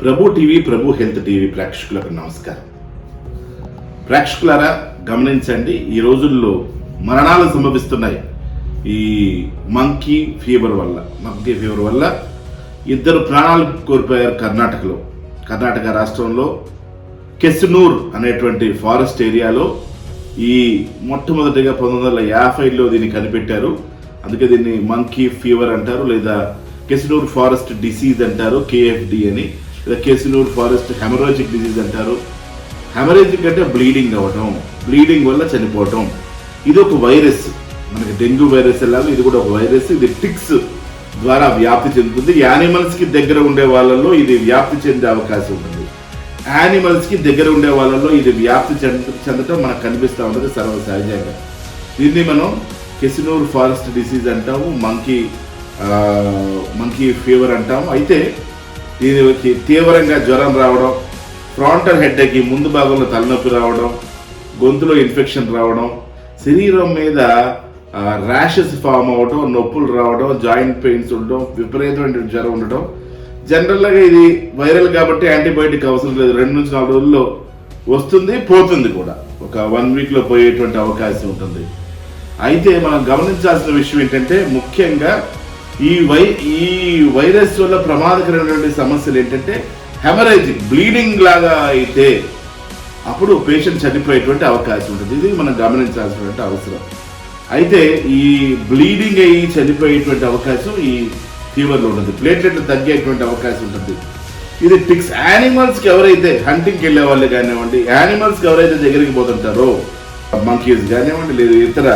Prabhu TV Prabhu health TV ప్రేక్షకులకు నమస్కారం. ప్రేక్షకులారా గమనించండి ఈ రోజుల్లో మరణాలు సంభవిస్తున్నాయి. ఈ మంకీ ఫీవర్ వల్ల మంకీ ఫీవర్ వల్ల ఇద్దరు ప్రాణాలు కోల్పోయారు కర్ణాటకలో. కర్ణాటక రాష్ట్రంలో కెస్నూర్ అనేటువంటి ఫారెస్ట్ ఏరియాలో ఈ మొట్టమొదటిగా పంతొమ్మిది వందల యాభైలో దీన్ని కనిపెట్టారు. అందుకే దీన్ని మంకీ ఫీవర్ అంటారు లేదా కెసినూర్ ఫారెస్ట్ డిసీజ్ అంటారు కేఎఫ్డి అని. లేదా కెసినూర్ ఫారెస్ట్ హెమరాజిక్ డిసీజ్ అంటారు. హెమరేజిక్ అంటే బ్లీడింగ్ అవ్వటం బ్లీడింగ్ వల్ల చనిపోవటం. ఇది ఒక వైరస్. మనకి డెంగ్యూ వైరస్ ఎలాగో ఇది కూడా ఒక వైరస్. ఇది టిక్స్ ద్వారా వ్యాప్తి చెందుతుంది. యానిమల్స్కి దగ్గర ఉండే వాళ్ళలో ఇది వ్యాప్తి చెందే అవకాశం ఉంటుంది యానిమల్స్కి దగ్గర ఉండే వాళ్ళలో ఇది వ్యాప్తి చెంద చెందటం మనకు కనిపిస్తూ ఉంటుంది సర్వసహజంగా. దీన్ని మనం కెసినూర్ ఫారెస్ట్ డిసీజ్ అంటాము మంకీ మంకీ ఫీవర్ అంటాము. అయితే దీనికి తీవ్రంగా జ్వరం రావడం ఫ్రాంటల్ హెడ్కి ముందు భాగంలో తలనొప్పి రావడం గొంతులో ఇన్ఫెక్షన్ రావడం శరీరం మీద ర్యాషెస్ ఫామ్ అవ్వడం నొప్పులు రావడం జాయింట్ పెయిన్స్ ఉండడం విపరీతమైన జ్వరం ఉండడం జనరల్గా ఇది వైరల్ కాబట్టి యాంటీబయాటిక్ అవసరం లేదు. రెండు నుంచి నాలుగు రోజుల్లో వస్తుంది పోతుంది కూడా. ఒక వన్ వీక్లో పోయేటువంటి అవకాశం ఉంటుంది. అయితే మనం గమనించాల్సిన విషయం ఏంటంటే ముఖ్యంగా ఈ వై ఈ వైరస్ వల్ల ప్రమాదకరమైనటువంటి సమస్యలు ఏంటంటే హెమరేజిక్ బ్లీడింగ్ లాగా అయితే అప్పుడు పేషెంట్ చనిపోయేటువంటి అవకాశం ఉంటుంది. ఇది మనం గమనించాల్సినటువంటి అవసరం. అయితే ఈ బ్లీడింగ్ అయ్యి చనిపోయేటువంటి అవకాశం ఈ ఫీవర్లో ఉంటుంది. ప్లేట్లెట్లు తగ్గేటువంటి అవకాశం ఉంటుంది. ఇది టిక్స్ యానిమల్స్కి ఎవరైతే హంటింగ్కి వెళ్ళే వాళ్ళు కానివ్వండి యానిమల్స్కి ఎవరైతే దగ్గరికి పోతుంటారో మంకీస్ కానివ్వండి లేదు ఇతర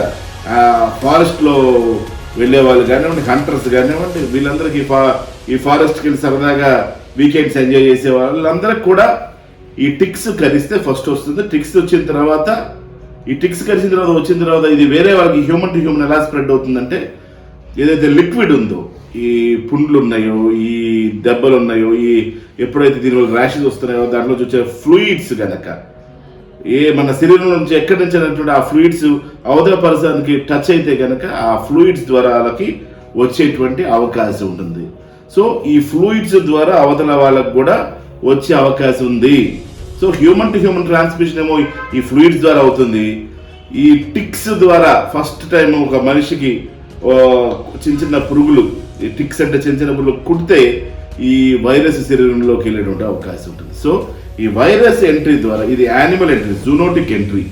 ఫారెస్ట్లో వెళ్ళే వాళ్ళు కానివ్వండి హంటర్స్ కానివ్వండి వీళ్ళందరికీ ఫా ఈ ఫారెస్ట్కి వెళ్ళి సరదాగా వీకెండ్స్ ఎంజాయ్ చేసే వాళ్ళందరికి కూడా ఈ టిక్స్ కరిస్తే ఫస్ట్ వస్తుంది. టిక్స్ వచ్చిన తర్వాత ఈ టిక్స్ కరిచిన తర్వాత వచ్చిన తర్వాత ఇది వేరే వాళ్ళకి హ్యూమన్ టు హ్యూమన్ ఎలా స్ప్రెడ్ అవుతుందంటే ఏదైతే లిక్విడ్ ఉందో ఈ పుండ్లు ఉన్నాయో ఈ దెబ్బలు ఉన్నాయో ఈ ఎప్పుడైతే దీనివల్ల ర్యాషెస్ వస్తున్నాయో దాంట్లో వచ్చే ఫ్లూయిడ్స్ కనుక ఏ మన శరీరం నుంచి ఎక్కడి నుంచి అనేటువంటి ఆ ఫ్లూయిడ్స్ అవతల పరిసరానికి టచ్ అయితే కనుక ఆ ఫ్లూయిడ్స్ ద్వారా వాళ్ళకి వచ్చేటువంటి అవకాశం ఉంటుంది. సో ఈ ఫ్లూయిడ్స్ ద్వారా అవతల వాళ్ళకు కూడా వచ్చే అవకాశం ఉంది. So human to human transmission ఏమో ఈ ఫ్లూయిడ్స్ ద్వారా అవుతుంది. ఈ టిక్స్ ద్వారా ఫస్ట్ టైం ఒక మనిషికి చిన్న చిన్న పురుగులు ఈ టిక్స్ అంటే చిన్న చిన్న పురుగులు కుడితే ఈ వైరస్ శరీరంలోకి వెళ్ళేటువంటి అవకాశం ఉంటుంది. సో ఈ వైరస్ ఎంట్రీ ద్వారా ఇది animal entry zoonotic entry.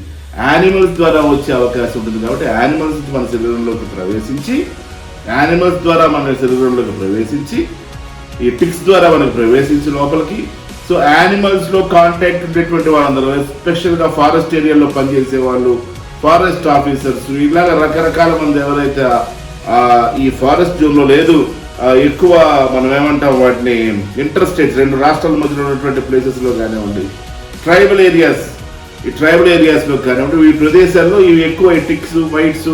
Animals ద్వారా వచ్చే అవకాశం ఉంటుంది కాబట్టి యానిమల్స్ మన శరీరంలోకి ప్రవేశించి యానిమల్స్ ద్వారా మన శరీరంలోకి ప్రవేశించి ఈ టిక్స్ ద్వారా మనకు ప్రవేశించి లోపలికి. సో యానిమల్స్లో కాంటాక్ట్ ఉండేటువంటి వాళ్ళందరూ ఎస్పెషల్గా ఫారెస్ట్ ఏరియాలో పనిచేసే వాళ్ళు ఫారెస్ట్ ఆఫీసర్స్ ఇలాగ రకరకాల మంది ఎవరైతే ఈ ఫారెస్ట్ జోన్లో లేదు ఎక్కువ మనం ఏమంటాం వాటిని ఇంటర్ స్టేట్స్ రెండు రాష్ట్రాల మధ్యలో ఉన్నటువంటి ప్లేసెస్లో కానివ్వండి ట్రైబల్ ఏరియాస్ ఈ ట్రైబల్ ఏరియాస్లో కానివ్వండి ఈ ప్రదేశాల్లో ఇవి ఎక్కువ టిక్స్ వైట్స్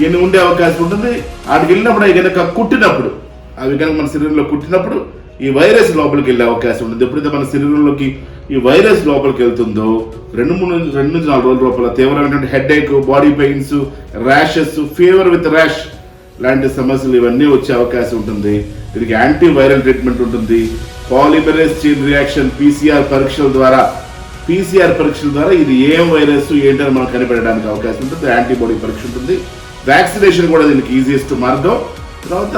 ఇవన్నీ ఉండే అవకాశం ఉంటుంది. వాటికి వెళ్ళినప్పుడు అవి కనుక కుట్టినప్పుడు అవి కనుక మన శరీరంలో కుట్టినప్పుడు ఈ వైరస్ లోపలికి వెళ్ళే అవకాశం ఉంటుంది. ఎప్పుడైతే మన శరీరంలోకి ఈ వైరస్ లోపలికి వెళ్తుందో రెండు మూడు రెండు నుంచి నాలుగు రోజుల లోపల తీవ్రమైనటువంటి head ache body pains rashes fever with rash లాంటి సమస్యలు ఇవన్నీ వచ్చే అవకాశం ఉంటుంది. దీనికి యాంటీవైరల్ ట్రీట్మెంట్ ఉంటుంది. పాలిమరేస్ చైన్ రియాక్షన్ పీసీఆర్ పరీక్షల ద్వారా పీసీఆర్ పరీక్షల ద్వారా ఇది ఏం వైరస్ ఏంటని మనం కనిపెట్టడానికి అవకాశం ఉంటుంది. యాంటీబాడీ పరీక్ష ఉంటుంది. వ్యాక్సినేషన్ కూడా దీనికి ఈజియెస్ట్ మార్గం. తర్వాత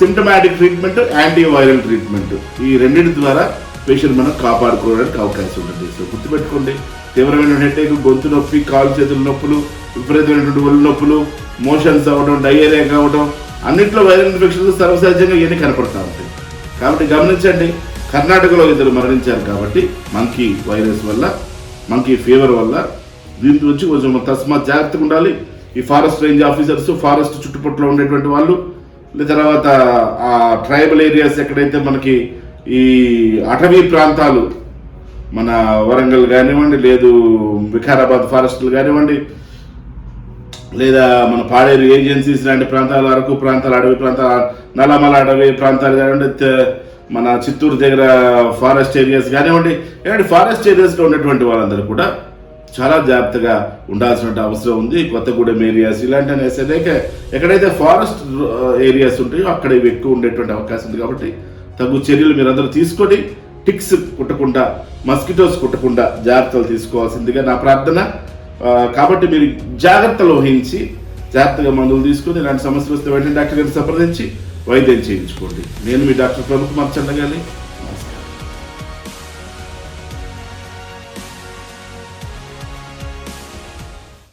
సిమ్టమాటిక్ ట్రీట్మెంట్ యాంటీవైరల్ ట్రీట్మెంట్ ఈ రెండింటి ద్వారా పేషెంట్ మనం కాపాడుకోవడానికి అవకాశం ఉంటుంది. సో గుర్తుపెట్టుకోండి. తీవ్రమైన హెడేక్ గొంతు నొప్పి కాలు చేతుల నొప్పులు విపరీతమైనటువంటి ఒళ్ళు నొప్పులు మోషన్స్ అవ్వడం డయేరియా కావడం అన్నింటిలో వైరల్ ఇన్ఫెక్షన్స్ సర్వసహజంగా ఇవన్నీ కనపడతా ఉంటాయి. కాబట్టి గమనించండి కర్ణాటకలో ఇద్దరు మరణించారు కాబట్టి మంకీ వైరస్ వల్ల మంకీ ఫీవర్ వల్ల దీని వచ్చి కొంచెం తస్మాత్ జాగ్రత్తగా ఉండాలి. ఈ ఫారెస్ట్ రేంజ్ ఆఫీసర్స్ ఫారెస్ట్ చుట్టుపక్కల ఉండేటువంటి వాళ్ళు తర్వాత ఆ ట్రైబల్ ఏరియాస్ ఎక్కడైతే మనకి ఈ అటవీ ప్రాంతాలు మన వరంగల్ కానివ్వండి లేదు వికారాబాద్ ఫారెస్ట్లు కానివ్వండి లేదా మన పాడేరు ఏజెన్సీస్ లాంటి ప్రాంతాల అరకు ప్రాంతాలు అడవి ప్రాంతాలు నల్లమల అడవి ప్రాంతాలు కానివ్వండి మన చిత్తూరు దగ్గర ఫారెస్ట్ ఏరియాస్ కానివ్వండి ఇలాంటి ఫారెస్ట్ ఏరియాస్లో ఉన్నటువంటి వాళ్ళందరూ కూడా చాలా జాగ్రత్తగా ఉండాల్సిన అవసరం ఉంది. కొత్తగూడెం ఏరియాస్ ఇలాంటి అనేసి లేక ఎక్కడైతే ఫారెస్ట్ ఏరియాస్ ఉంటాయో అక్కడ ఇవి ఎక్కువ ఉండేటువంటి అవకాశం ఉంది కాబట్టి తగు చర్యలు మీరందరూ తీసుకొని టిక్స్ కుట్టకుండా మస్కిటోస్ కుట్టకుండా జాగ్రత్తలు తీసుకోవాల్సిందిగా నా ప్రార్థన. కాబట్టి మీరు జాగ్రత్తలు వహించి జాగ్రత్తగా మందులు తీసుకుని ఇలాంటి సమస్యలు వస్తే వెంటనే డాక్టర్ గారిని సంప్రదించి వైద్యం చేయించుకోండి. నేను మీ డాక్టర్ ప్రముఖ మార్చండి